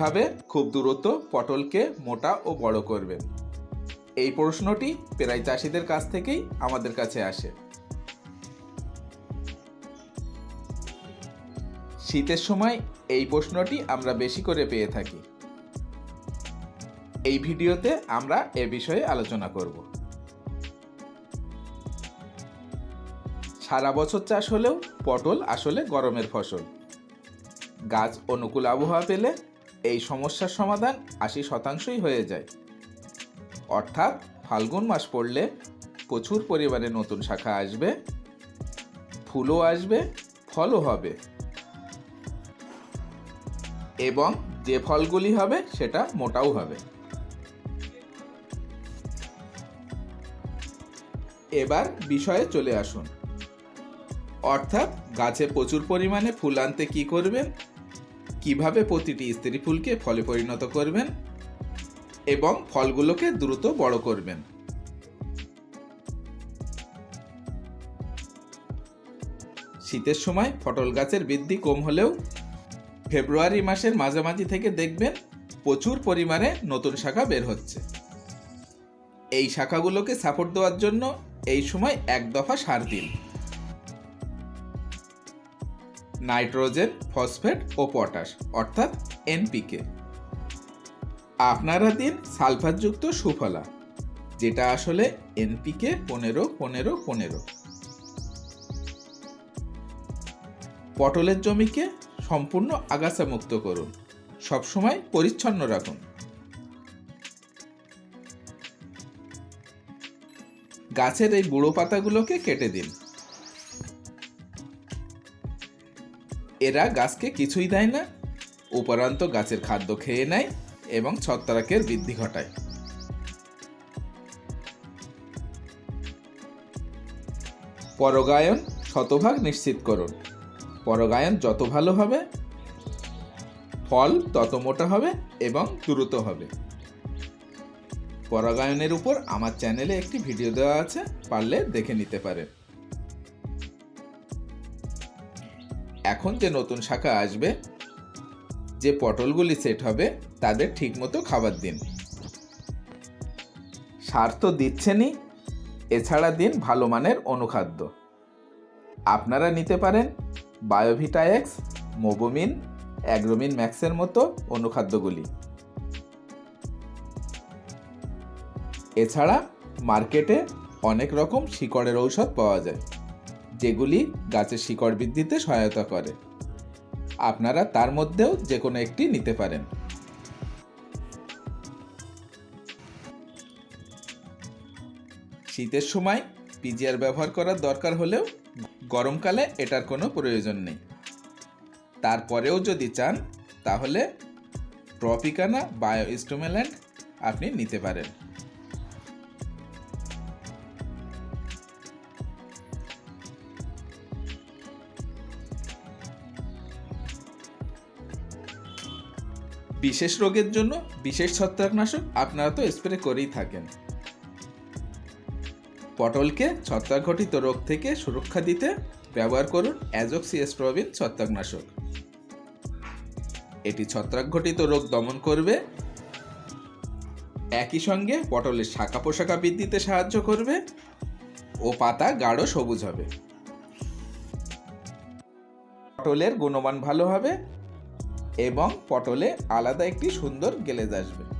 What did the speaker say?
কীভাবে খুব দ্রুত পটলকে মোটা ও বড় করবেন এই প্রশ্নটি প্রায় চাষিদের কাছ থেকেই আমাদের কাছে আসে। শীতের সময় এই প্রশ্নটি আমরা বেশি করে পেয়ে থাকি। এই ভিডিওতে আমরা এ বিষয়ে আলোচনা করব। সারা বছর চাষ হলেও পটল আসলে গরমের ফসল। গাছ অনুকূল আবহাওয়া পেলে এই সমস্যার সমাধান আশি শতাংশই হয়ে যায়। অর্থাৎ ফাল্গুন মাস পড়লে প্রচুর পরিমাণে নতুন শাখা আসবে, ফুলও আসবে, ফলও হবে। এবং যে ফলগুলি হবে সেটা মোটাও হবে। এবার বিষয়ে চলে আসুন। অর্থাৎ গাছে প্রচুর পরিমাণে ফুল আনতে কী করবেন? কীভাবে প্রতিটি স্ত্রী ফুলকে ফলে পরিণত করবেন এবং ফলগুলোকে দ্রুত বড় করবেন? শীতের সময় পটল গাছের বৃদ্ধি কম হলেও ফেব্রুয়ারি মাসের মাঝামাঝি থেকে দেখবেন প্রচুর পরিমাণে নতুন শাখা বের হচ্ছে। এই শাখাগুলোকে সাপোর্ট দেওয়ার জন্য এই সময় এক দফা সার দিন। নাইট্রোজেন, ফসফেট ও পটাশ, অর্থাৎ এনপিকে। আপনারা দিন সালফারযুক্ত সুফলা, যেটা আসলে এনপিকে পনেরো পনেরো পনেরো। পটলের জমিকে সম্পূর্ণ আগাছা মুক্ত করুন, সবসময় পরিচ্ছন্ন রাখুন। গাছের এই বুড়ো পাতাগুলোকে কেটে দিন। এরা গাছকে কিছুই দেয় না। উপরান্ত গাছের খাদ্য খেয়ে নেয় এবং ছত্রাকের বৃদ্ধি ঘটায়। পরগায়ন শতভাগ নিশ্চিত করুন। পরগায়ন যত ভালো হবে, ফল তত মোটা হবে এবং দ্রুত হবে। পরাগায়নের উপর আমার চ্যানেলে একটি ভিডিও দেওয়া আছে, পারলে দেখে নিতে পারেন। এখন যে নতুন শাখা আসবে, যে পটলগুলি সেট হবে, তাদের ঠিকমতো খাবার দিন। সার তো দিচ্ছেনই, এছাড়া দিন ভালো মানের অনুখাদ্য। আপনারা নিতে পারেন বায়োভিটা এক্স, মোবোমিন, অ্যাগ্রোমিন ম্যাক্সের মতো অনুখাদ্যগুলি। এছাড়া মার্কেটে অনেক রকম শিকড়ের ঔষধ পাওয়া যায়। যেগুলি গাছের শিকড় বৃদ্ধিতে সহায়তা করে। আপনারা তার মধ্যেও যে কোনো একটি নিতে পারেন। শীতের সময় পিজিআর ব্যবহার করার দরকার হলেও গরমকালে এটার কোনো প্রয়োজন নেই। তারপরেও যদি চান, তাহলে ট্রপিকানা বায়ো স্টোমেল্যান্ড আপনি নিতে পারেন। বিশেষ রোগের জন্য বিশেষ ছত্রাকনাশক আপনারা তো স্প্রে করেই থাকেন। পটলকে ছত্রাকঘটিত রোগ থেকে সুরক্ষা দিতে ব্যবহার করুন অ্যাজক্সিএস্ট্রোবিন ছত্রাকনাশক। এটি ছত্রাকঘটিত রোগ দমন করবে। একই সঙ্গে পটলের শাখা পোশাকা বৃদ্ধিতে সাহায্য করবে ও পাতা গাঢ় সবুজ হবে। পটলের গুণমান ভালো হবে। এবং পটলে আলাদা একটি সুন্দর গেলেজ আসবে।